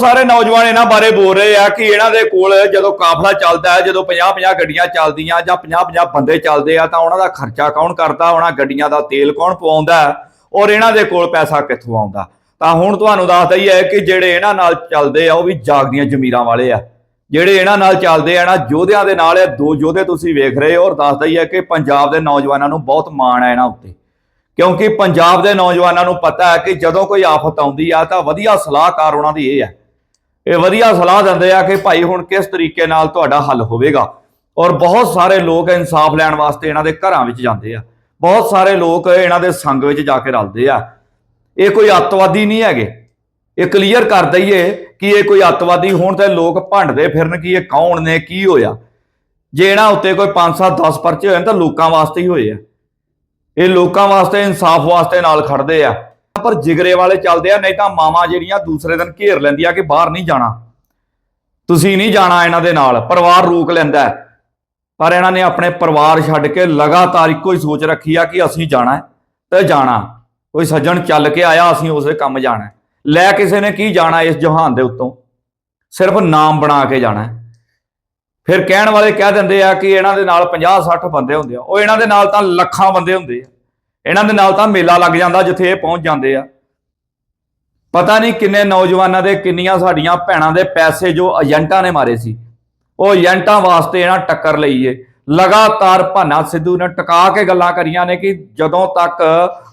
ਸਾਰੇ ਨੌਜਵਾਨ ਇਹਨਾਂ ਬਾਰੇ ਬੋਲ ਰਹੇ ਆ ਕਿ ਇਹਨਾਂ ਦੇ ਕੋਲ ਜਦੋਂ ਕਾਫਲਾ ਚੱਲਦਾ ਹੈ, ਜਦੋਂ 50-50 ਗੱਡੀਆਂ ਚੱਲਦੀਆਂ ਜਾਂ 50-50 ਬੰਦੇ ਚੱਲਦੇ ਆ, ਤਾਂ ਉਹਨਾਂ ਦਾ ਖਰਚਾ ਕੌਣ ਕਰਦਾ? ਉਹਨਾਂ ਗੱਡੀਆਂ ਦਾ ਤੇਲ ਕੌਣ ਪਵਾਉਂਦਾ? ਔਰ ਇਹਨਾਂ ਦੇ ਕੋਲ ਪੈਸਾ ਕਿੱਥੋਂ ਆਉਂਦਾ? ਤਾਂ ਹੁਣ ਤੁਹਾਨੂੰ ਦੱਸਦਾ ਹੀ ਹੈ ਕਿ ਜਿਹੜੇ ਇਹਨਾਂ ਨਾਲ ਚੱਲਦੇ ਆ, ਉਹ ਵੀ ਜਾਗਦੀਆਂ ਜ਼ਮੀਰਾਂ ਵਾਲੇ ਆ। ਜਿਹੜੇ ਇਹਨਾਂ ਨਾਲ ਚੱਲਦੇ ਆ ਨਾ, ਯੋਧਿਆਂ ਦੇ ਨਾਲ, ਇਹ ਦੋ ਯੋਧੇ ਤੁਸੀਂ ਵੇਖ ਰਹੇ ਹੋ, ਔਰ ਦੱਸਦਾ ਹੀ ਹੈ ਕਿ ਪੰਜਾਬ ਦੇ ਨੌਜਵਾਨਾਂ ਨੂੰ ਬਹੁਤ ਮਾਣ ਹੈ ਇਹਨਾਂ ਉੱਤੇ। ਕਿਉਂਕਿ ਪੰਜਾਬ ਦੇ ਨੌਜਵਾਨਾਂ ਨੂੰ ਪਤਾ ਹੈ ਕਿ ਜਦੋਂ ਕੋਈ ਆਫਤ ਆਉਂਦੀ ਆ, ਤਾਂ ਵਧੀਆ ਸਲਾਹਕਾਰ ਉਹਨਾਂ ਦੀ ਇਹ ਹੈ ਇਹ ਵਧੀਆ ਸਲਾਹ ਦਿੰਦੇ ਆ ਕਿ ਭਾਈ ਹੁਣ ਕਿਸ ਤਰੀਕੇ ਨਾਲ ਤੁਹਾਡਾ ਹੱਲ ਹੋਵੇਗਾ। ਔਰ ਬਹੁਤ ਸਾਰੇ ਲੋਕ ਇਨਸਾਫ ਲੈਣ ਵਾਸਤੇ ਇਹਨਾਂ ਦੇ ਘਰਾਂ ਵਿੱਚ ਜਾਂਦੇ ਆ। ਬਹੁਤ ਸਾਰੇ ਲੋਕ ਇਹਨਾਂ ਦੇ ਸੰਗ ਵਿੱਚ ਜਾ ਕੇ ਰਲਦੇ ਆ। ਇਹ ਕੋਈ ਅੱਤਵਾਦੀ ਨਹੀਂ ਹੈਗੇ। ਇਹ ਕਲੀਅਰ ਕਰ ਦਈਏ ਕਿ ਇਹ ਕੋਈ ਅੱਤਵਾਦੀ ਹੋਣ ਤੇ ਲੋਕ ਭੰਡਦੇ ਫਿਰਨ ਕਿ ਇਹ ਕੌਣ ਨੇ, ਕੀ ਹੋਇਆ। ਜੇ ਇਹਨਾਂ ਉੱਤੇ ਕੋਈ 5-7 10 ਪਰਚੇ ਹੋਏ ਨੇ ਤਾਂ ਲੋਕਾਂ ਵਾਸਤੇ ਹੀ ਹੋਏ ਆ। ਇਹ ਲੋਕਾਂ ਵਾਸਤੇ, ਇਨਸਾਫ ਵਾਸਤੇ ਨਾਲ ਖੜਦੇ ਆ। ਪਰ ਜਿਗਰੇ ਵਾਲੇ ਚੱਲਦੇ ਆ, ਨਹੀਂ ਤਾਂ ਮਾਵਾਂ ਜਿਹੜੀਆਂ ਦੂਸਰੇ ਦਿਨ ਘੇਰ ਲੈਂਦੀਆਂ ਕਿ ਬਾਹਰ ਨਹੀਂ ਜਾਣਾ। ਤੁਸੀਂ ਨਹੀਂ ਜਾਣਾ ਇਹਨਾਂ ਦੇ ਨਾਲ, ਪਰਿਵਾਰ ਰੋਕ ਲੈਂਦਾ ਪਰ ਇਹਨਾਂ ਨੇ ਆਪਣੇ ਪਰਿਵਾਰ ਛੱਡ ਕੇ ਲਗਾਤਾਰ ਇੱਕੋ ਹੀ ਸੋਚ ਰੱਖੀ ਆ ਕਿ ਅਸੀਂ ਜਾਣਾ ਹੈ ਤੇ ਜਾਣਾ। ਕੋਈ ਸੱਜਣ ਚੱਲ ਕੇ ਆਇਆ, ਅਸੀਂ ਉਸੇ ਕੰਮ ਜਾਣਾ ਲੈ ਕਿਸੇ ਨੇ ਕੀ ਜਾਣਾ ਇਸ ਜਹਾਨ ਦੇ ਉੱਤੋਂ? ਸਿਰਫ ਨਾਮ ਬਣਾ ਕੇ ਜਾਣਾ ਫਿਰ ਕਹਿਣ ਵਾਲੇ ਕਹਿ ਦਿੰਦੇ ਆ ਕਿ ਇਹਨਾਂ ਦੇ ਨਾਲ 50 60 ਬੰਦੇ ਹੁੰਦੇ ਆ। ਉਹ ਇਹਨਾਂ ਦੇ ਨਾਲ ਤਾਂ ਲੱਖਾਂ ਬੰਦੇ ਹੁੰਦੇ ਆ। ਇਹਨਾਂ ਦੇ ਨਾਲ ਤਾਂ ਮੇਲਾ ਲੱਗ ਜਾਂਦਾ ਜਿੱਥੇ ਇਹ ਪਹੁੰਚ ਜਾਂਦੇ ਆ। ਪਤਾ ਨਹੀਂ ਕਿੰਨੇ ਨੌਜਵਾਨਾਂ ਦੇ, ਕਿੰਨੀਆਂ ਸਾਡੀਆਂ ਭੈਣਾਂ ਦੇ ਪੈਸੇ ਜੋ ਏਜੰਟਾਂ ਨੇ ਮਾਰੇ ਸੀ। ਉਹ ਏਜੰਟਾਂ ਵਾਸਤੇ ਇਹਨਾਂ ਟੱਕਰ ਲਈਏ ਲਗਾਤਾਰ ਭਾਨਾ ਸਿੱਧੂ ਨੇ ਟਿਕਾ ਕੇ ਗੱਲਾਂ ਕਰੀਆਂ ਨੇ ਕਿ ਜਦੋਂ ਤੱਕ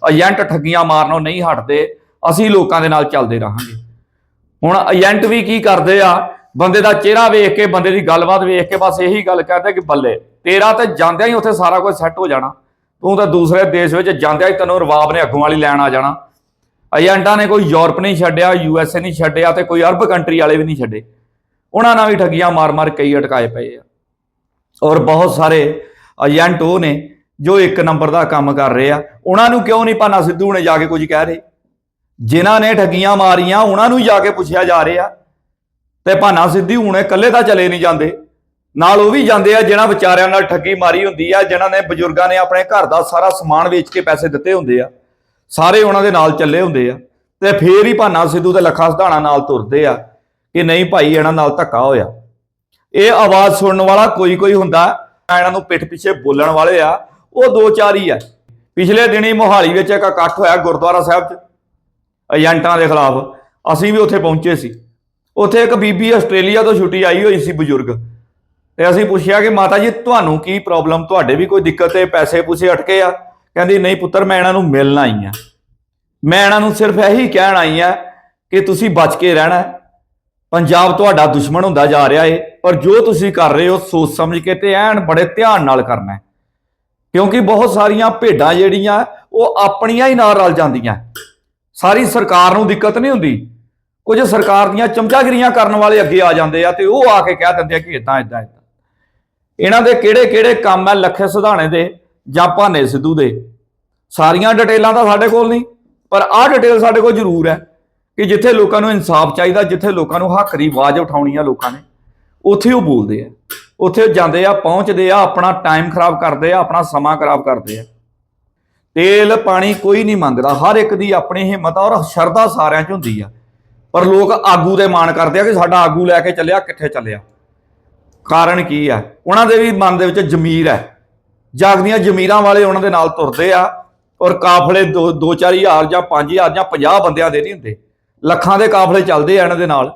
ਏਜੰਟ ਠੱਗੀਆਂ ਮਾਰਨੋਂ ਨਹੀਂ ਹਟਦੇ, ਅਸੀਂ ਲੋਕਾਂ ਦੇ ਨਾਲ ਚੱਲਦੇ ਰਹਾਂਗੇ। ਹੁਣ ਏਜੰਟ ਵੀ ਕੀ ਕਰਦੇ ਆ? ਬੰਦੇ ਦਾ ਚਿਹਰਾ ਵੇਖ ਕੇ, ਬੰਦੇ ਦੀ ਗੱਲਬਾਤ ਵੇਖ ਕੇ ਬਸ ਇਹੀ ਗੱਲ ਕਰਦੇ ਕਿ ਬੱਲੇ, ਤੇਰਾ ਤੇ ਜਾਂਦਿਆਂ ਹੀ ਉੱਥੇ ਸਾਰਾ ਕੁਝ ਸੈੱਟ ਹੋ ਜਾਣਾ। ਤੂੰ ਤਾਂ ਦੂਸਰੇ ਦੇਸ਼ ਵਿੱਚ ਜਾਂਦਿਆਂ ਹੀ ਤੈਨੂੰ ਰਵਾਬ ਨੇ ਅੱਗੋਂ ਵਾਲੀ ਲੈਣ ਆ ਜਾਣਾ। ਏਜੰਟਾਂ ਨੇ ਕੋਈ ਯੂਰਪ ਨਹੀਂ ਛੱਡਿਆ ਯੂ ਐਸ ਏ ਨਹੀਂ ਛੱਡਿਆ ਤੇ ਕੋਈ ਅਰਬ ਕੰਟਰੀ ਵਾਲੇ ਵੀ ਨਹੀਂ ਛੱਡੇ। ਉਹਨਾਂ ਨਾਲ ਵੀ ਠੱਗੀਆਂ ਮਾਰ-ਮਾਰ ਕਈ ਅਟਕਾਏ ਪਏ ਆ। ਔਰ ਬਹੁਤ ਸਾਰੇ ਏਜੰਟ ਉਹ ਨੇ ਜੋ ਇੱਕ ਨੰਬਰ ਦਾ ਕੰਮ ਕਰ ਰਹੇ ਆ। ਉਹਨਾਂ ਨੂੰ ਕਿਉਂ ਨਹੀਂ ਭਾਨਾ ਸਿੱਧੂ ਨੇ ਜਾ ਕੇ ਕੁਝ ਕਹਿ ਰਹੇ? ਜਿਨ੍ਹਾਂ ਨੇ ਠੱਗੀਆਂ ਮਾਰੀਆਂ, ਉਹਨਾਂ ਨੂੰ ਜਾ ਕੇ ਪੁੱਛਿਆ ਜਾ ਰਿਹਾ। ਤੇ ਭਾਨਾ ਸਿੱਧੂ ਹੁਣੇ ਇਕੱਲੇ ਤਾਂ ਚਲੇ ਨਹੀਂ ਜਾਂਦੇ। ਨਾਲ ਉਹ ਵੀ ਜਾਂਦੇ ਆ, ਜਿਹਨਾਂ ਵਿਚਾਰਿਆਂ ਨਾਲ ਠੱਗੀ ਮਾਰੀ ਹੁੰਦੀ ਆ ਜਿਨ੍ਹਾਂ ਨੇ ਬਜ਼ੁਰਗਾਂ ਨੇ ਆਪਣੇ ਘਰ ਦਾ ਸਾਰਾ ਸਮਾਨ ਵੇਚ ਕੇ ਪੈਸੇ ਦਿੱਤੇ ਹੁੰਦੇ ਆ। ਸਾਰੇ ਉਹਨਾਂ ਦੇ ਨਾਲ ਚੱਲੇ ਹੁੰਦੇ ਆ। ਤੇ ਫੇਰ ਹੀ ਭਾਨਾ ਸਿੱਧੂ ਤੇ ਲੱਖਾ ਸਧਾਣਾ ਨਾਲ ਤੁਰਦੇ ਆ ਕਿ ਨਹੀਂ ਭਾਈ, ਇਹਨਾਂ ਨਾਲ ਧੱਕਾ ਹੋਇਆ। ਇਹ ਆਵਾਜ਼ ਸੁਣਨ ਵਾਲਾ ਕੋਈ ਕੋਈ ਹੁੰਦਾ, ਇਹਨਾਂ ਨੂੰ ਪਿੱਠ ਪਿੱਛੇ ਬੋਲਣ ਵਾਲੇ ਆ, ਉਹ ਦੋ ਚਾਰ ਹੀ ਆ। ਪਿਛਲੇ ਦਿਨੀ ਮੋਹਾਲੀ ਵਿੱਚ ਇੱਕ ਇਕੱਠ ਹੋਇਆ ਗੁਰਦੁਆਰਾ ਸਾਹਿਬ 'ਚ, ਏਜੰਟਾਂ ਦੇ ਖਿਲਾਫ। ਅਸੀਂ ਵੀ ਉੱਥੇ ਪਹੁੰਚੇ ਸੀ। ਉੱਥੇ ਇੱਕ ਬੀਬੀ ਆਸਟ੍ਰੇਲੀਆ ਤੋਂ ਛੁੱਟੀ ਆਈ ਹੋਈ ਸੀ ਬਜ਼ੁਰਗ। ਤੇ ਅਸੀਂ ਪੁੱਛਿਆ ਕਿ ਮਾਤਾ ਜੀ, ਤੁਹਾਨੂੰ ਕੀ ਪ੍ਰੋਬਲਮ ਤੁਹਾਡੇ ਵੀ ਕੋਈ ਦਿੱਕਤ ਹੈ? ਪੈਸੇ ਪੂਸੇ ਅਟਕੇ ਆ? ਕਹਿੰਦੀ, ਨਹੀਂ ਪੁੱਤਰ, ਮੈਂ ਇਹਨਾਂ ਨੂੰ ਮਿਲਣ ਆਈ ਆ ਮੈਂ ਇਹਨਾਂ ਨੂੰ ਸਿਰਫ ਇਹੀ ਕਹਿਣ ਆਈ ਆ ਕਿ ਤੁਸੀਂ ਬਚ ਕੇ ਰਹਿਣਾ ਪੰਜਾਬ ਤੁਹਾਡਾ ਦੁਸ਼ਮਣ ਹੁੰਦਾ ਜਾ ਰਿਹਾ ਏ, ਪਰ ਜੋ ਤੁਸੀਂ ਕਰ ਰਹੇ ਹੋ, ਸੋਚ ਸਮਝ ਕੇ ਤੇ ਐਨ ਬੜੇ ਧਿਆਨ ਨਾਲ ਕਰਨਾ ਕਿਉਂਕਿ ਬਹੁਤ ਸਾਰੀਆਂ ਭੇਡਾਂ ਜਿਹੜੀਆਂ, ਉਹ ਆਪਣੀਆਂ ਹੀ ਨਾਲ ਰਲ ਜਾਂਦੀਆਂ ਸਾਰੀ ਸਰਕਾਰ ਨੂੰ ਦਿੱਕਤ ਨਹੀਂ ਹੁੰਦੀ। ਕੁਝ ਸਰਕਾਰ ਦੀਆਂ ਚਮਚਾਗਿਰੀਆਂ ਕਰਨ ਵਾਲੇ ਅੱਗੇ ਆ ਜਾਂਦੇ ਆ ਤੇ ਉਹ ਆ ਕੇ ਕਹਿ ਦਿੰਦੇ ਆ ਕਿ ਇਦਾਂ ਇਦਾਂ ਇਦਾਂ ਇਹਨਾਂ ਦੇ ਕਿਹੜੇ ਕਿਹੜੇ ਕੰਮ ਹੈ ਲੱਖੇ ਸੁਧਾਣੇ ਦੇ ਜਾਂ ਭਾਨੇ ਸਿੱਧੂ ਦੇ? ਸਾਰੀਆਂ ਡਿਟੇਲਾਂ ਤਾਂ ਸਾਡੇ ਕੋਲ ਨਹੀਂ, ਪਰ ਆਹ ਡਿਟੇਲ ਸਾਡੇ ਕੋਲ ਜ਼ਰੂਰ ਹੈ ਕਿ ਜਿੱਥੇ ਲੋਕਾਂ ਨੂੰ ਇਨਸਾਫ ਚਾਹੀਦਾ, ਜਿੱਥੇ ਲੋਕਾਂ ਨੂੰ ਹੱਕ ਦੀ ਆਵਾਜ਼ ਉਠਾਉਣੀ ਆ ਲੋਕਾਂ ਨੇ, ਉੱਥੇ ਉਹ ਬੋਲਦੇ ਆ। ਉੱਥੇ ਉਹ ਜਾਂਦੇ ਆ, ਪਹੁੰਚਦੇ ਆ, ਆਪਣਾ ਟਾਈਮ ਖਰਾਬ ਕਰਦੇ ਆ, ਆਪਣਾ ਸਮਾਂ ਖਰਾਬ ਕਰਦੇ ਆ। ਤੇਲ, ਪਾਣੀ ਕੋਈ ਨਹੀਂ ਮੰਗਦਾ, ਹਰ ਇੱਕ ਦੀ ਆਪਣੀ ਹਿੰਮਤ ਆ ਔਰ ਸ਼ਰਧਾ ਸਾਰਿਆਂ 'ਚ ਹੁੰਦੀ ਆ। ਪਰ ਲੋਕ ਆਗੂ ਦੇ ਮਾਣ ਕਰਦੇ ਆ ਕਿ ਸਾਡਾ ਆਗੂ ਲੈ ਕੇ ਚੱਲਿਆ, ਕਿੱਥੇ ਚੱਲਿਆ? ਕਾਰਨ ਕੀ ਆ? ਉਹਨਾਂ ਦੇ ਵੀ ਮਨ ਦੇ ਵਿੱਚ ਜ਼ਮੀਰ ਹੈ ਜਾਗਦੀਆਂ ਜ਼ਮੀਰਾਂ ਵਾਲੇ ਉਹਨਾਂ ਦੇ ਨਾਲ ਤੁਰਦੇ ਆ ਔਰ ਕਾਫਲੇ 2 ਹਜ਼ਾਰ ਜਾਂ 5000 ਜਾਂ 50 ਬੰਦਿਆਂ ਦੇ ਨਹੀਂ ਹੁੰਦੇ। ਲੱਖਾਂ ਦੇ ਕਾਫਲੇ ਚੱਲਦੇ ਆ ਇਹਨਾਂ ਦੇ ਨਾਲ।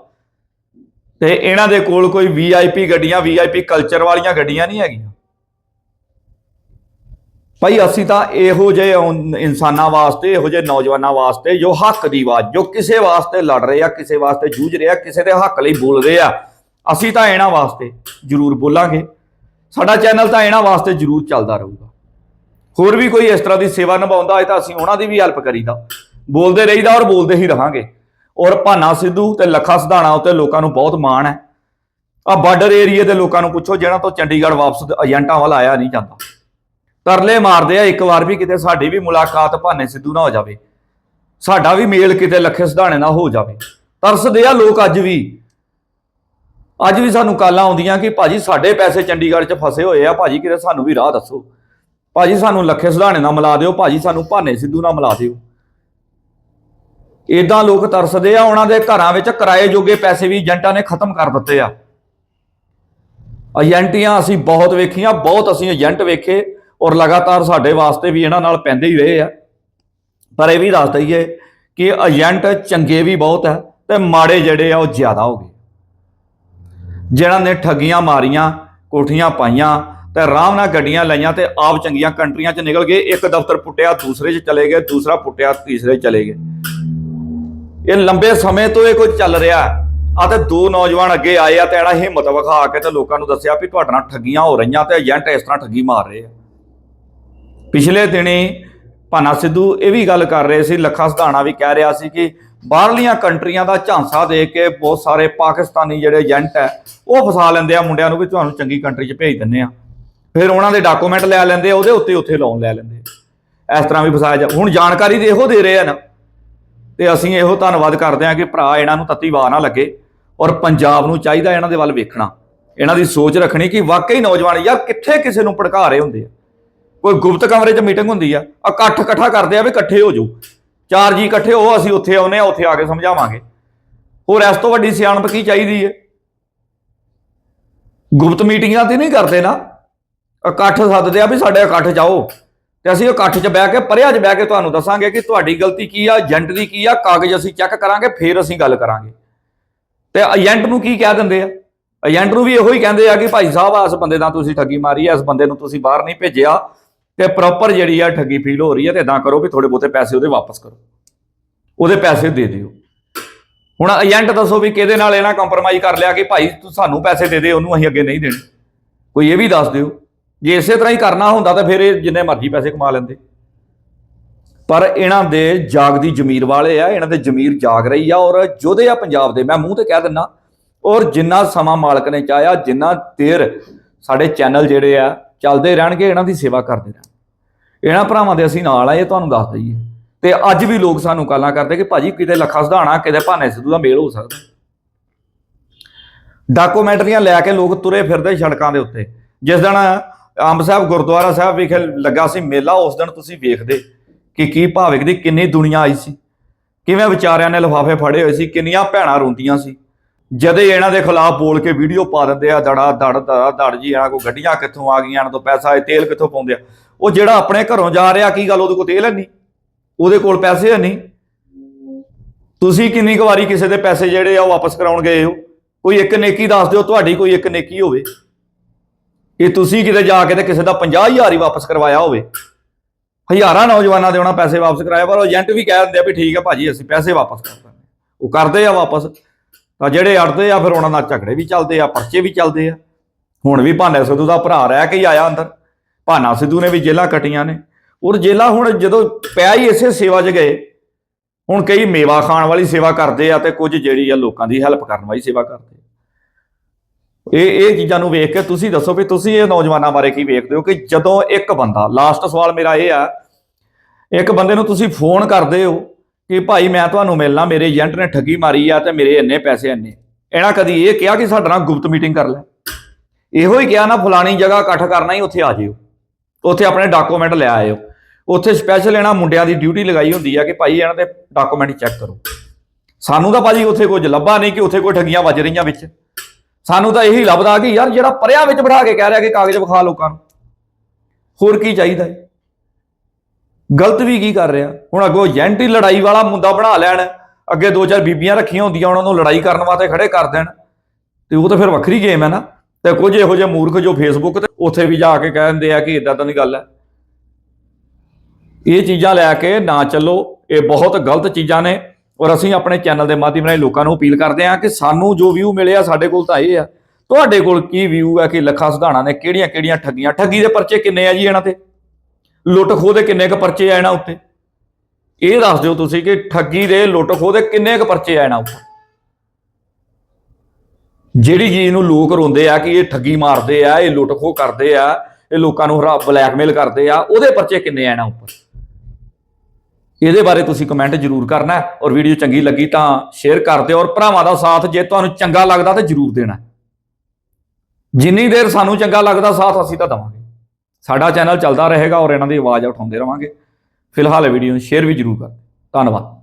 ਤੇ ਇਹਨਾਂ ਦੇ ਕੋਲ ਕੋਈ ਵੀਆਈਪੀ ਗੱਡੀਆਂ ਵੀਆਈਪੀ ਕਲਚਰ ਵਾਲੀਆਂ ਗੱਡੀਆਂ ਨਹੀਂ ਹੈਗੀਆਂ। ਭਾਈ, ਅਸੀਂ ਤਾਂ ਇਹੋ ਜਿਹੇ ਇਨਸਾਨਾਂ ਵਾਸਤੇ, ਇਹੋ ਜਿਹੇ ਨੌਜਵਾਨਾਂ ਵਾਸਤੇ ਜੋ ਹੱਕ ਦੀ ਆਵਾਜ਼, ਜੋ ਕਿਸੇ ਵਾਸਤੇ ਲੜ ਰਹੇ ਆ, ਕਿਸੇ ਵਾਸਤੇ ਜੂਝ ਰਹੇ ਆ, ਕਿਸੇ ਦੇ ਹੱਕ ਲਈ ਬੋਲ ਰਹੇ ਆ ਅਸੀਂ ਤਾਂ ਇਹਨਾਂ ਵਾਸਤੇ ਜ਼ਰੂਰ ਬੋਲਾਂਗੇ। ਸਾਡਾ ਚੈਨਲ ਤਾਂ ਇਹਨਾਂ ਵਾਸਤੇ ਜ਼ਰੂਰ ਚੱਲਦਾ ਰਹੂਗਾ। ਹੋਰ ਵੀ ਕੋਈ ਇਸ ਤਰ੍ਹਾਂ ਦੀ ਸੇਵਾ ਨਿਭਾਉਂਦਾ ਹੈ ਤਾਂ ਅਸੀਂ ਉਹਨਾਂ ਦੀ ਵੀ ਹੈਲਪ ਕਰੀਦਾ। ਬੋਲਦੇ ਰਹੀਦਾ ਔਰ ਬੋਲਦੇ ਹੀ ਰਹਾਂਗੇ। ਔਰ ਭਾਨਾ ਸਿੱਧੂ ਤੇ ਲੱਖਾ ਸਧਾਣਾ ਉੱਤੇ ਲੋਕਾਂ ਨੂੰ ਬਹੁਤ ਮਾਣ ਹੈ। ਆ ਬਾਰਡਰ ਏਰੀਏ ਦੇ ਲੋਕਾਂ ਨੂੰ ਪੁੱਛੋ, ਜਿਹਨਾਂ ਤੋਂ ਚੰਡੀਗੜ੍ਹ ਵਾਪਸ ਏਜੰਟਾਂ ਵੱਲ ਆਇਆ ਨਹੀਂ ਜਾਂਦਾ। ਤਰਲੇ ਮਾਰਦੇ ਆ, ਇੱਕ ਵਾਰ ਵੀ ਕਿਤੇ ਸਾਡੀ ਵੀ ਮੁਲਾਕਾਤ ਭਾਨੇ ਸਿੱਧੂ ਨਾਲ ਹੋ ਜਾਵੇ। ਸਾਡਾ ਵੀ ਮੇਲ ਕਿਤੇ ਲੱਖੇ ਸਧਾਣੇ ਨਾਲ ਹੋ ਜਾਵੇ। ਤਰਸਦੇ ਆ ਲੋਕ ਅੱਜ ਵੀ। ਅੱਜ ਵੀ ਸਾਨੂੰ ਕਾਲਾਂ ਆਉਂਦੀਆਂ ਕਿ ਭਾਜੀ ਸਾਡੇ ਪੈਸੇ ਚੰਡੀਗੜ੍ਹ 'ਚ ਫਸੇ ਹੋਏ ਆ, ਭਾਜੀ ਕਿਤੇ ਸਾਨੂੰ ਵੀ ਰਾਹ ਦੱਸੋ। ਭਾਜੀ ਸਾਨੂੰ ਲੱਖੇ ਸਧਾਣੇ ਨਾਲ ਮਿਲਾ ਦਿਓ, ਭਾਜੀ ਸਾਨੂੰ ਭਾਨੇ ਸਿੱਧੂ ਨਾਲ ਮਿਲਾ ਦਿਓ। ਇਦਾਂ ਲੋਕ ਤਰਸਦੇ ਆ, ਉਹਨਾਂ ਦੇ ਘਰਾਂ ਵਿੱਚ ਕਿਰਾਏ ਜੋਗੇ ਪੈਸੇ ਵੀ ਏਜੰਟਾਂ ਨੇ ਖਤਮ ਕਰ ਦਿੱਤੇ ਆ। ਏਜੰਟੀਆਂ ਅਸੀਂ ਬਹੁਤ ਵੇਖੀਆਂ, ਬਹੁਤ ਅਸੀਂ ਏਜੰਟ ਵੇਖੇ ਔਰ ਲਗਾਤਾਰ ਸਾਡੇ ਵਾਸਤੇ ਵੀ ਇਹਨਾਂ ਨਾਲ ਪੈਂਦੇ ਹੀ ਰਹੇ ਆ। ਪਰ ਇਹ ਵੀ ਦੱਸ ਦਈਏ ਕਿ ਏਜੰਟ ਚੰਗੇ ਵੀ ਬਹੁਤ ਹੈ ਤੇ ਮਾੜੇ ਜਿਹੜੇ ਆ ਉਹ ਜ਼ਿਆਦਾ ਹੋ ਗਏ। ਜਿਨ੍ਹਾਂ ਨੇ ਠੱਗੀਆਂ ਮਾਰੀਆਂ, ਕੋਠੀਆਂ ਪਾਈਆਂ ਤੇ ਆਰਾਮ ਨਾਲ ਗੱਡੀਆਂ ਲਈਆਂ ਤੇ ਆਪ ਚੰਗੀਆਂ ਕੰਟਰੀਆਂ 'ਚ ਨਿਕਲ ਗਏ। ਇੱਕ ਦਫ਼ਤਰ ਪੁੱਟਿਆ, ਦੂਸਰੇ 'ਚ ਚਲੇ ਗਏ, ਦੂਸਰਾ ਪੁੱਟਿਆ, ਤੀਸਰੇ ਚਲੇ ਗਏ। ਇਹ ਲੰਬੇ ਸਮੇਂ ਤੋਂ ਇਹ ਕੁਝ ਚੱਲ ਰਿਹਾ ਆ ਤੇ ਦੋ ਨੌਜਵਾਨ ਅੱਗੇ ਆਏ ਆ ਤੇ ਇਹਨਾਂ ਹਿੰਮਤ ਵਿਖਾ ਕੇ ਤੇ ਲੋਕਾਂ ਨੂੰ ਦੱਸਿਆ ਵੀ ਤੁਹਾਡੇ ਨਾਲ ਠੱਗੀਆਂ ਹੋ ਰਹੀਆਂ ਤੇ ਏਜੰਟ ਇਸ ਤਰ੍ਹਾਂ ਠੱਗੀ ਮਾਰ ਰਹੇ ਆ। ਪਿਛਲੇ ਦਿਨੀ ਭਾਨਾ ਸਿੱਧੂ ਇਹ ਵੀ ਗੱਲ ਕਰ ਰਹੇ ਸੀ, ਲੱਖਾ ਸਧਾਣਾ ਵੀ ਕਹਿ ਰਿਹਾ ਸੀ ਕਿ ਬਾਹਰਲੀਆਂ ਕੰਟਰੀਆਂ ਦਾ ਝਾਂਸਾ ਦੇ ਕੇ ਬਹੁਤ ਸਾਰੇ ਪਾਕਿਸਤਾਨੀ ਜਿਹੜੇ ਏਜੰਟ ਹੈ, ਉਹ ਫਸਾ ਲੈਂਦੇ ਆ, ਮੁੰਡਿਆਂ ਨੂੰ ਵੀ ਤੁਹਾਨੂੰ ਚੰਗੀ ਕੰਟਰੀ 'ਚ ਭੇਜ ਦਿੰਨੇ ਆ। ਫਿਰ ਉਹਨਾਂ ਦੇ ਡਾਕੂਮੈਂਟ ਲੈ ਲੈਂਦੇ ਉਹਦੇ ਉੱਤੇ ਉੱਥੇ ਲੋਨ ਲੈ ਲੈਂਦੇ ਇਸ ਤਰ੍ਹਾਂ ਵੀ ਫਸਾਇਆ ਜਾ ਹੁਣ ਜਾਣਕਾਰੀ ਦੇ ਇਹੋ ਦੇ ਰਹੇ ਆ ਨਾ ਤੇ ਅਸੀਂ ਇਹੋ ਧੰਨਵਾਦ ਕਰਦੇ ਹਾਂ ਕਿ ਭਰਾ ਇਹਨਾਂ ਨੂੰ ਤੱਤੀ ਵਾਹ ਨਾ ਲੱਗੇ ਔਰ ਪੰਜਾਬ ਨੂੰ ਚਾਹੀਦਾ ਇਹਨਾਂ ਦੇ ਵੱਲ ਵੇਖਣਾ। ਇਹਨਾਂ ਦੀ ਸੋਚ ਰੱਖਣੀ ਕਿ ਵਾਕਈ ਨੌਜਵਾਨ ਯਾਰ ਕਿੱਥੇ ਕਿਸੇ ਨੂੰ ਭੜਕਾ ਰਹੇ ਹੁੰਦੇ ਆ। ਕੋਈ ਗੁਪਤ ਕਮਰੇ 'ਚ ਮੀਟਿੰਗ ਹੁੰਦੀ ਆ ਇਕੱਠ ਇਕੱਠਾ ਕਰਦੇ ਆ ਵੀ ਇਕੱਠੇ ਹੋ ਜਾਓ। ਚਾਰ ਜੀ ਇਕੱਠੇ ਹੋ ਅਸੀਂ ਉੱਥੇ ਆਉਨੇ ਆ ਉੱਥੇ ਆ ਕੇ ਸਮਝਾਵਾਂਗੇ। ਹੋਰ ਇਸ ਤੋਂ ਵੱਡੀ ਸਿਆਣਪ ਕੀ ਚਾਹੀਦੀ ਹੈ? ਗੁਪਤ ਮੀਟਿੰਗਾਂ ਤੇ ਨਹੀਂ ਕਰਦੇ ਨਾ। ਇਕੱਠ ਸੱਦਦੇ ਆ ਵੀ ਸਾਡੇ ਇਕੱਠ ਜਾਓ। ਤੇ ਅਸੀਂ ਇਕੱਠ 'ਚ ਬਹਿ ਕੇ, ਪਰਿਆ 'ਚ ਬਹਿ ਕੇ ਤੁਹਾਨੂੰ ਦੱਸਾਂਗੇ ਕਿ ਤੁਹਾਡੀ ਗਲਤੀ ਕੀ ਆ, ਏਜੰਟ ਦੀ ਕੀ ਆ, ਕਾਗਜ਼ ਅਸੀਂ ਚੈੱਕ ਕਰਾਂਗੇ, ਫਿਰ ਅਸੀਂ ਗੱਲ ਕਰਾਂਗੇ। ਤੇ ਏਜੰਟ ਨੂੰ ਕੀ ਕਹਿ ਦਿੰਦੇ ਆ? ਏਜੰਟ ਨੂੰ ਵੀ ਇਹੋ ਹੀ ਕਹਿੰਦੇ ਆ ਕਿ ਭਾਈ ਸਾਹਿਬ ਇਸ ਬੰਦੇ ਦਾ ਤੁਸੀਂ ਠੱਗੀ ਮਾਰੀ ਆ, ਇਸ ਬੰਦੇ ਨੂੰ ਤੁਸੀਂ ਬਾਹਰ ਨਹੀਂ ਭੇਜਿਆ। ਤੇ ਪ੍ਰੋਪਰ ਜਿਹੜੀ ਆ ਠੱਗੀ ਫੀਲ ਹੋ ਰਹੀ ਹੈ ਤੇ ਇਦਾਂ ਕਰੋ ਵੀ ਥੋੜੇ ਬਹੁਤੇ ਪੈਸੇ ਉਹਦੇ ਵਾਪਸ ਕਰੋ। ਉਹਦੇ ਪੈਸੇ ਦੇ ਦਿਓ। ਹੁਣ ਏਜੰਟ ਦੱਸੋ ਵੀ ਕਿਹਦੇ ਨਾਲ ਇਹਨਾਂ ਕੰਪਰੋਮਾਈਜ਼ ਕਰ ਲਿਆ ਕਿ ਭਾਈ ਤੂੰ ਸਾਨੂੰ ਪੈਸੇ ਦੇ ਦੇ, ਉਹਨੂੰ ਅਸੀਂ ਅੱਗੇ ਨਹੀਂ ਦੇਣੇ। ਕੋਈ ਇਹ ਵੀ ਦੱਸ ਦਿਓ। ਜੇ ਇਸੇ ਤਰ੍ਹਾਂ ਹੀ ਕਰਨਾ ਹੁੰਦਾ ਤਾਂ ਫਿਰ ਇਹ ਜਿੰਨੇ ਮਰਜ਼ੀ ਪੈਸੇ ਕਮਾ ਲੈਂਦੇ। ਪਰ ਇਹਨਾਂ ਦੇ ਜਾਗਦੀ ਜ਼ਮੀਰ ਵਾਲੇ ਆ, ਇਹਨਾਂ ਦੇ ਜ਼ਮੀਰ ਜਾਗ ਰਹੀ ਆ ਔਰ ਜੋਧੇ ਆ ਪੰਜਾਬ ਦੇ, ਮੈਂ ਮੂੰਹ ਤੇ ਕਹਿ ਦਿੰਨਾ। ਔਰ ਜਿੰਨਾ ਸਮਾਂ ਮਾਲਕ ਨੇ ਚਾਹਿਆ, ਜਿੰਨਾ ਦੇਰ ਸਾਡੇ ਚੈਨਲ ਜਿਹੜੇ ਆ ਚੱਲਦੇ ਰਹਿਣਗੇ, ਇਹਨਾਂ ਦੀ ਸੇਵਾ ਕਰਦੇ ਰਹਿਣ ਇਹਨਾਂ ਭਰਾਵਾਂ ਦੇ ਅਸੀਂ ਨਾਲ ਆ, ਇਹ ਤੁਹਾਨੂੰ ਦੱਸ ਦਈਏ। ਤੇ ਅੱਜ ਵੀ ਲੋਕ ਸਾਨੂੰ ਕਾਲਾਂ ਕਰਦੇ ਕਿ ਭਾਜੀ ਕਿਤੇ ਲੱਖਾ ਸਧਾਣਾ, ਕਿਤੇ ਭਾਨੇ ਸਿੱਧੂ ਦਾ ਮੇਲ ਹੋ ਸਕਦਾ। ਡਾਕੂਮੈਂਟਰੀਆਂ ਲੈ ਕੇ ਲੋਕ ਤੁਰੇ ਫਿਰਦੇ ਸੜਕਾਂ ਦੇ ਉੱਤੇ। ਜਿਸ ਦਿਨ ਅੰਬ ਸਾਹਿਬ ਗੁਰਦੁਆਰਾ ਸਾਹਿਬ ਵਿਖੇ ਲੱਗਾ ਸੀ ਮੇਲਾ, ਉਸ ਦਿਨ ਤੁਸੀਂ ਵੇਖਦੇ ਕਿ ਕੀ ਭਾਵਿਕ ਦੀ ਕਿੰਨੀ ਦੁਨੀਆ ਆਈ ਸੀ। ਕਿਵੇਂ ਵਿਚਾਰਿਆਂ ਨੇ ਲਿਫਾਫੇ ਫੜੇ ਹੋਏ ਸੀ, ਕਿੰਨੀਆਂ ਭੈਣਾਂ ਰੋਂਦੀਆਂ ਸੀ। ਜਦੇ ਇਹਨਾਂ ਦੇ ਖਿਲਾਫ ਬੋਲ ਕੇ ਵੀਡੀਓ ਪਾ ਦਿੰਦੇ ਆ ਦੜਾ ਦੜ ਦੜਾ ਦੜ ਜੀ, ਇਹਨਾਂ ਕੋ ਗੱਡੀਆਂ ਕਿੱਥੋਂ ਆ ਗਈਆਂ, ਇਹਨਾਂ ਤੋਂ ਪੈਸਾ, ਇਹ ਤੇਲ ਕਿੱਥੋਂ ਪਾਉਂਦੇ ਆ? ਉਹ ਜਿਹੜਾ ਆਪਣੇ ਘਰੋਂ ਜਾ ਰਿਹਾ, ਕੀ ਗੱਲ, ਉਹਦੇ ਕੋਲ ਤੇਲ ਹੈ ਨਹੀਂ? ਉਹਦੇ ਕੋਲ ਪੈਸੇ ਹੈ ਨਹੀਂ? ਤੁਸੀਂ ਕਿੰਨੀ ਕੁ ਵਾਰੀ ਕਿਸੇ ਦੇ ਪੈਸੇ ਜਿਹੜੇ ਆ, ਉਹ ਵਾਪਸ ਕਰਾਉਣ ਗਏ ਹੋ? ਕੋਈ ਇੱਕ ਨੇਕੀ ਦੱਸ ਦਿਓ, ਤੁਹਾਡੀ ਕੋਈ ਇੱਕ ਨੇਕੀ ਹੋਵੇ। ਕਿ ਤੁਸੀਂ ਕਿਤੇ ਜਾ ਕੇ ਤੇ ਕਿਸੇ ਦਾ 50000 ਹੀ ਵਾਪਸ ਕਰਵਾਇਆ ਹੋਵੇ। ਹਜ਼ਾਰਾਂ ਨੌਜਵਾਨਾਂ ਦੇ ਉਹਨਾਂ ਪੈਸੇ ਵਾਪਸ ਕਰਾਇਆ ਪਰ ਉਹ ਏਜੰਟ ਵੀ ਕਹਿ ਦਿੰਦੇ ਆ ਵੀ ਠੀਕ ਆ ਭਾਜੀ, ਅਸੀਂ ਪੈਸੇ ਵਾਪਸ ਕਰ ਦਾਂਗੇ ਉਹ ਕਰਦੇ ਆ ਵਾਪਸ। ਤਾਂ ਜਿਹੜੇ ਅੜਦੇ ਆ, ਫਿਰ ਉਹਨਾਂ ਨਾਲ ਝਗੜੇ ਵੀ ਚੱਲਦੇ ਆ, ਪਰਚੇ ਵੀ ਚੱਲਦੇ ਆ। ਹੁਣ ਵੀ ਭਾਨਾ ਸਿੱਧੂ ਦਾ ਭਰਾ ਰਹਿ ਕੇ ਹੀ ਆਇਆ ਅੰਦਰ। ਭਾਨਾ ਸਿੱਧੂ ਨੇ ਵੀ ਜੇਲਾਂ ਕੱਟੀਆਂ ਨੇ। ਔਰ ਜੇਲਾਂ ਹੁਣ ਜਦੋਂ ਪਿਆ ਹੀ ਇਸੇ ਸੇਵਾ 'ਚ ਗਏ, ਹੁਣ ਕਈ ਮੇਵਾ ਖਾਣ ਵਾਲੀ ਸੇਵਾ ਕਰਦੇ ਆ ਤੇ ਕੁਝ ਜਿਹੜੀ ਆ ਲੋਕਾਂ ਦੀ ਹੈਲਪ ਕਰਨ ਵਾਲੀ ਸੇਵਾ ਕਰਦੇ ਆ। ਇਹ ਇਹ ਚੀਜ਼ਾਂ ਨੂੰ ਵੇਖ ਕੇ ਤੁਸੀਂ ਦੱਸੋ ਵੀ ਤੁਸੀਂ ਇਹ ਨੌਜਵਾਨਾਂ ਬਾਰੇ ਕੀ ਵੇਖਦੇ ਹੋ ਕਿ ਜਦੋਂ ਇੱਕ ਬੰਦਾ ਲਾਸਟ ਸਵਾਲ ਮੇਰਾ ਇਹ ਆ, ਇੱਕ ਬੰਦੇ ਨੂੰ ਤੁਸੀਂ ਫੋਨ ਕਰਦੇ ਹੋ ਕਿ ਭਾਈ ਮੈਂ ਤੁਹਾਨੂੰ ਮਿਲਣਾ, ਮੇਰੇ ਏਜੰਟ ਨੇ ਠੱਗੀ ਮਾਰੀ ਆ ਤੇ ਮੇਰੇ ਇੰਨੇ ਪੈਸੇ ਇੰਨੇ। ਇਹਨਾਂ ਕਦੀ ਇਹ ਕਿਹਾ ਕਿ ਸਾਡੇ ਨਾਲ ਗੁਪਤ ਮੀਟਿੰਗ ਕਰ ਲੈ। ਇਹੋ ਹੀ ਕਿਹਾ ਨਾ, ਫਲਾਣੀ ਜਗ੍ਹਾ ਇਕੱਠ ਕਰਨਾ ਹੀ, ਉੱਥੇ ਆ ਜਿਓ। ਉੱਥੇ ਆਪਣੇ ਡਾਕੂਮੈਂਟ ਲੈ ਆਇਓ। ਉੱਥੇ ਸਪੈਸ਼ਲ ਇਹਨਾਂ ਮੁੰਡਿਆਂ ਦੀ ਡਿਊਟੀ ਲਗਾਈ ਹੁੰਦੀ ਆ ਕਿ ਭਾਈ ਇਹਨਾਂ ਦੇ ਡਾਕੂਮੈਂਟ ਚੈੱਕ ਕਰੋ। ਸਾਨੂੰ ਤਾਂ ਭਾਜੀ ਉੱਥੇ ਕੁਝ ਲੱਭਾ ਨਹੀਂ ਕਿ ਉੱਥੇ ਕੋਈ ਠੱਗੀਆਂ ਵੱਜ ਰਹੀਆਂ ਵਿੱਚ। ਸਾਨੂੰ ਤਾਂ ਇਹੀ ਲੱਭਦਾ ਕਿ ਯਾਰ ਜਿਹੜਾ ਪਰਿਆ ਵਿੱਚ ਬਿਠਾ ਕੇ ਕਹਿ ਰਿਹਾ ਕਿ ਕਾਗਜ਼ ਵਿਖਾ ਲੋਕਾਂ ਨੂੰ। ਹੋਰ ਕੀ ਚਾਹੀਦਾ ਹੈ? ਗਲਤ ਵੀ ਕੀ ਕਰ ਰਿਹਾ? ਹੁਣ ਅੱਗੋਂ ਏਜੰਟ ਹੀ ਲੜਾਈ ਵਾਲਾ ਮੁੰਡਾ ਬਣਾ ਲੈਣ, ਅੱਗੇ ਦੋ ਚਾਰ ਬੀਬੀਆਂ ਰੱਖੀਆਂ ਹੁੰਦੀਆਂ, ਉਹਨਾਂ ਨੂੰ ਲੜਾਈ ਕਰਨ ਵਾਸਤੇ ਖੜੇ ਕਰ ਦੇਣ। ਤੇ ਉਹ ਤਾਂ ਫਿਰ ਵੱਖਰੀ ਗੇਮ ਹੈ ਨਾ। ਤੇ ਕੁਝ ਇਹੋ ਜਿਹੇ ਮੂਰਖ ਜੋ ਫੇਸਬੁੱਕ ਤੇ ਉੱਥੇ ਵੀ ਜਾ ਕੇ ਕਹਿ ਦਿੰਦੇ ਆ ਕਿ ਇਦਾਂ ਤਾਂ ਨਹੀਂ ਗੱਲ ਹੈ। ਇਹ ਚੀਜ਼ਾਂ ਲੈ ਕੇ ਨਾ ਚੱਲੋ, ਇਹ ਬਹੁਤ ਗਲਤ ਚੀਜ਼ਾਂ ਨੇ। ਔਰ ਅਸੀਂ ਆਪਣੇ ਚੈਨਲ ਦੇ ਮਾਧਿਅਮ ਰਾਹੀਂ ਲੋਕਾਂ ਨੂੰ ਅਪੀਲ ਕਰਦੇ ਹਾਂ ਕਿ ਸਾਨੂੰ ਜੋ ਵਿਊ ਮਿਲਿਆ ਸਾਡੇ ਕੋਲ ਤਾਂ ਇਹ ਆ। ਤੁਹਾਡੇ ਕੋਲ ਕੀ ਵਿਊ ਹੈ, ਕਿ ਲੱਖਾ ਸੁਧਾਣਾ ਨੇ ਕਿਹੜੀਆਂ ਕਿਹੜੀਆਂ ਠੱਗੀਆਂ? ਠੱਗੀ ਦੇ ਪਰਚੇ ਕਿੰਨੇ ਆ ਜੀ ਇਹਨਾਂ ਤੇ? ਲੁੱਟ ਖੋਹ ਦੇ ਕਿੰਨੇ ਕੁ ਪਰਚੇ ਆ ਇਹਨਾਂ ਉੱਤੇ? ਇਹ ਦੱਸ ਦਿਓ ਤੁਸੀਂ ਕਿ ਠੱਗੀ ਦੇ ਲੁੱਟ ਖੋਹ ਦੇ ਕਿੰਨੇ ਕੁ ਪਰਚੇ ਆ ਨਾ ਉੱਤੇ? ਜਿਹੜੀ ਚੀਜ਼ ਨੂੰ ਲੋਕ ਰੋਂਦੇ ਆ ਕਿ ਇਹ ਠੱਗੀ ਮਾਰਦੇ ਆ, ਇਹ ਲੁੱਟ ਖੋਹ ਕਰਦੇ ਆ, ਇਹ ਲੋਕਾਂ ਨੂੰ ਹਰਾ, ਬਲੈਕਮੇਲ ਕਰਦੇ ਆ, ਉਹਦੇ ਪਰਚੇ ਕਿੰਨੇ ਆ ਇਹਨਾਂ ਉੱਪਰ ਇਹਦੇ ਬਾਰੇ ਤੁਸੀਂ ਕਮੈਂਟ ਜ਼ਰੂਰ ਕਰਨਾ ਔਰ ਵੀਡੀਓ ਚੰਗੀ ਲੱਗੀ ਤਾਂ ਸ਼ੇਅਰ ਕਰ ਦਿਓ ਔਰ ਭਰਾਵਾਂ ਦਾ ਸਾਥ ਜੇ ਤੁਹਾਨੂੰ ਚੰਗਾ ਲੱਗਦਾ ਤਾਂ ਜ਼ਰੂਰ ਦੇਣਾ ਜਿੰਨੀ ਦੇਰ ਸਾਨੂੰ ਚੰਗਾ ਲੱਗਦਾ ਸਾਥ ਅਸੀਂ ਤਾਂ ਦਵਾਂਗੇ। ਸਾਡਾ ਚੈਨਲ ਚੱਲਦਾ ਰਹੇਗਾ ਔਰ ਇਹਨਾਂ ਦੀ ਆਵਾਜ਼ ਉਠਾਉਂਦੇ ਰਵਾਂਗੇ। ਫਿਲਹਾਲ ਵੀਡੀਓ ਨੂੰ ਸ਼ੇਅਰ ਵੀ ਜ਼ਰੂਰ ਕਰ ਧੰਨਵਾਦ।